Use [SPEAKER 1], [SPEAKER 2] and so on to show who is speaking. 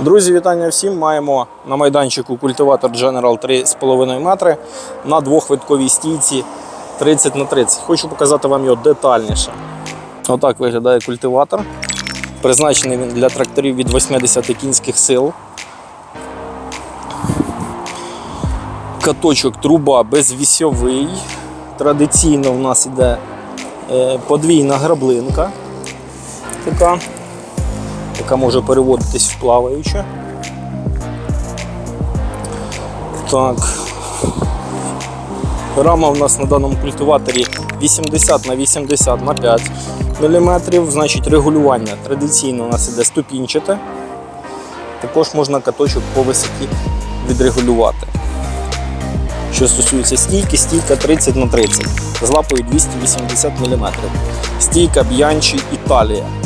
[SPEAKER 1] Друзі, вітання всім. Маємо на майданчику культиватор General 3,5 метри на двохвитковій стійці 30 на 30. Хочу показати вам його детальніше. Отак виглядає культиватор. Призначений він для тракторів від 80 кінських сил. Каточок труба безвісьовий. Традиційно в нас іде е, подвійна граблинка. Така яка може переводитись в плаваюче. Так. Рама у нас на даному культиваторі 80 на 80 на 5 мм, значить регулювання традиційно у нас іде ступінчате. Також можна каточок по висоті відрегулювати. Що стосується стійки, стійка 30 на 30 з лапою 280 мм. Стійка Bianchi Italia